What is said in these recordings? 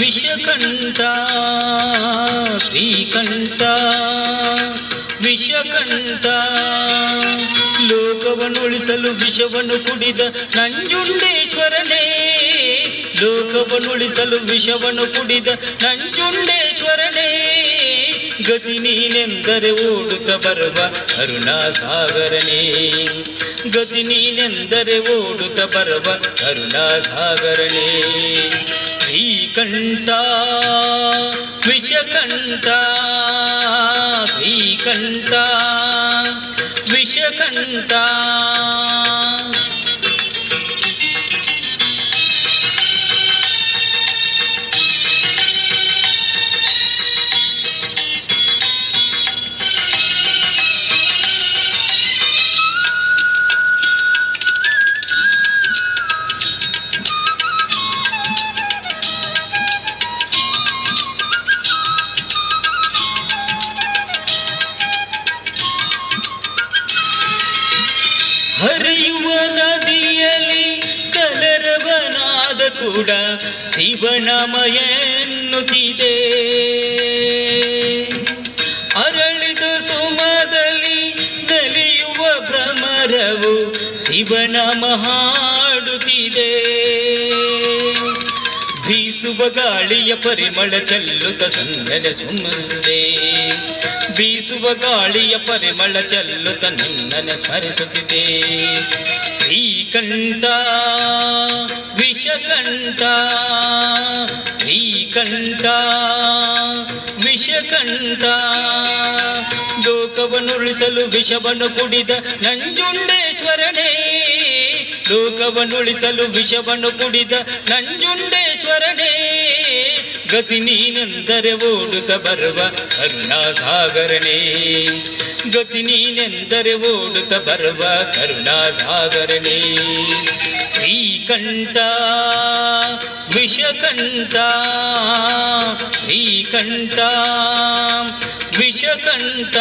ವಿಷಕಂಠ ಶ್ರೀಕಂಠ ವಿಷಕಂಠ. ಲೋಕವನ್ನುಳಿಸಲು ವಿಷವನ್ನು ಕುಡಿದ ನಂಜುಂಡೇಶ್ವರನೇ ಲೋಕವನ್ನುಳಿಸಲು ವಿಷವನ್ನು ಕುಡಿದ ನಂಜುಂಡೇಶ್ವರನೇ ಗತಿ ನೀನೆಂದರೆ ಓಡುತ್ತ ಬರುವ ಕರುಣಾಸಾಗರನೇ ಗತಿ ನೀನೆಂದರೆ ಓಡುತ್ತ ಬರುವ ಕರುಣಾಸಾಗರನೇ ಶ್ರೀಕಂಠ ವಿಷಕಂಠ ಶ್ರೀಕಂಠ ವಿಷಕಂಠ ಕೂಡ ಶಿವನಾಮಯ ಎನ್ನುತ್ತಿದೆ ಅರಳಿದ ಸುಮದಲ್ಲಿ ನಲಿಯುವ ಭ್ರಮರವು ಶಿವನಾಮ ಹಾಡುತ್ತಿದೆ ಬೀಸುವ ಗಾಳಿಯ ಪರಿಮಳ ಚೆಲ್ಲುತ್ತ ಸಂಗಜ ಸುಮ್ಮದೆ ಬೀಸುವ ಗಾಳಿಯ ಪರಿಮಳ ಚೆಲ್ಲುತ್ತ ನಿನ್ನನೆ ಸ್ಮರಿಸುತ್ತಿದೆ. ಶ್ರೀಕಂಠ, ವಿಷಕಂಠ ಶ್ರೀಕಂಠ, ವಿಷಕಂಠ. ಲೋಕವನ್ನುಳಿಸಲು ವಿಷವನ್ನು ಕುಡಿದ ನಂಜುಂಡೇಶ್ವರನೇ ಲೋಕವನ್ನುಳಿಸಲು ವಿಷವನ್ನು ಕುಡಿದ ನಂಜುಂಡೇಶ್ವರನೇ. ಗತಿ ನೀನೆಂದರೆ ಓಡುತ್ತ ಬರುವ ಕರುಣಾಸಾಗರನೇ ಗತಿ ನೀನೆಂದರೆ ಓಡುತ್ತ ಬರುವ ಕರುಣಾಸಾಗರನೇ ಶ್ರೀಕಂಠ ವಿಷಕಂಠ ಶ್ರೀಕಂಠ ವಿಷಕಂಠ.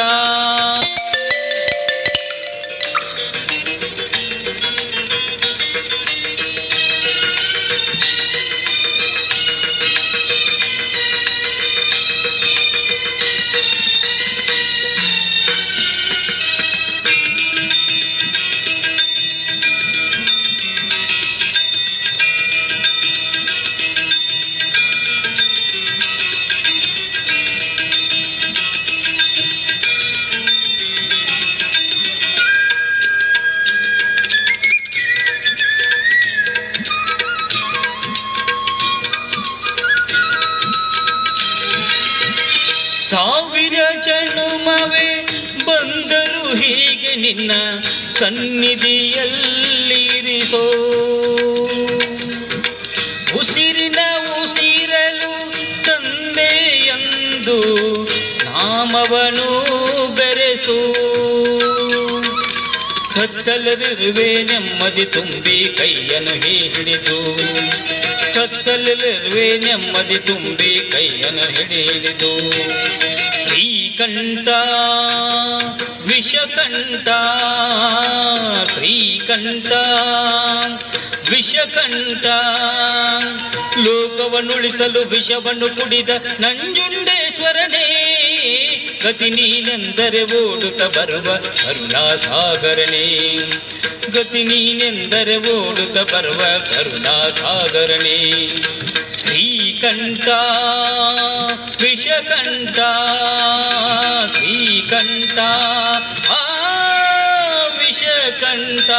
ಜನುಮವೇ ಬಂದರು ಹೀಗೆ ನಿನ್ನ ಸನ್ನಿಧಿಯಲ್ಲಿರಿಸೋ. ಉಸಿರಿನ ಉಸಿರಲು ತಂದೆ ಎಂದು ನಾಮವನು ಬೆರೆಸು. ಕತ್ತಲರಿರುವೆ ನೆಮ್ಮದಿ ತುಂಬಿ ಕೈಯನ್ನು ಹಿಡಿದು. ಕತ್ತಲಲ್ಲಿರುವೆ ನೆಮ್ಮದಿ ತುಂಬಿ ಕೈಯನ್ನು ಹಿಡಿದು. ಶ್ರೀಕಂಠ, ವಿಷಕಂಠ ಶ್ರೀಕಂಠ, ವಿಷಕಂಠ. ಲೋಕವನ್ನುಳಿಸಲು ವಿಷವನ್ನು ಕುಡಿದ ನಂಜುಂಡೇಶ್ವರನೇ, ಗತಿ ನೀನೆಂದರೆ ಓಡುತ್ತ ಬರುವ ಕರುಣಾಸಾಗರನೇ. ಗತಿ ನೀನೆಂದರೆ ಓಡುತ್ತ ಬರುವ ಕರುಣಾಸಾಗರನೇ. ಶ್ರೀಕಂಠ ವಿಷಕಂಠ ಶ್ರೀಕಂಠ ಆ ವಿಷಕಂಠ.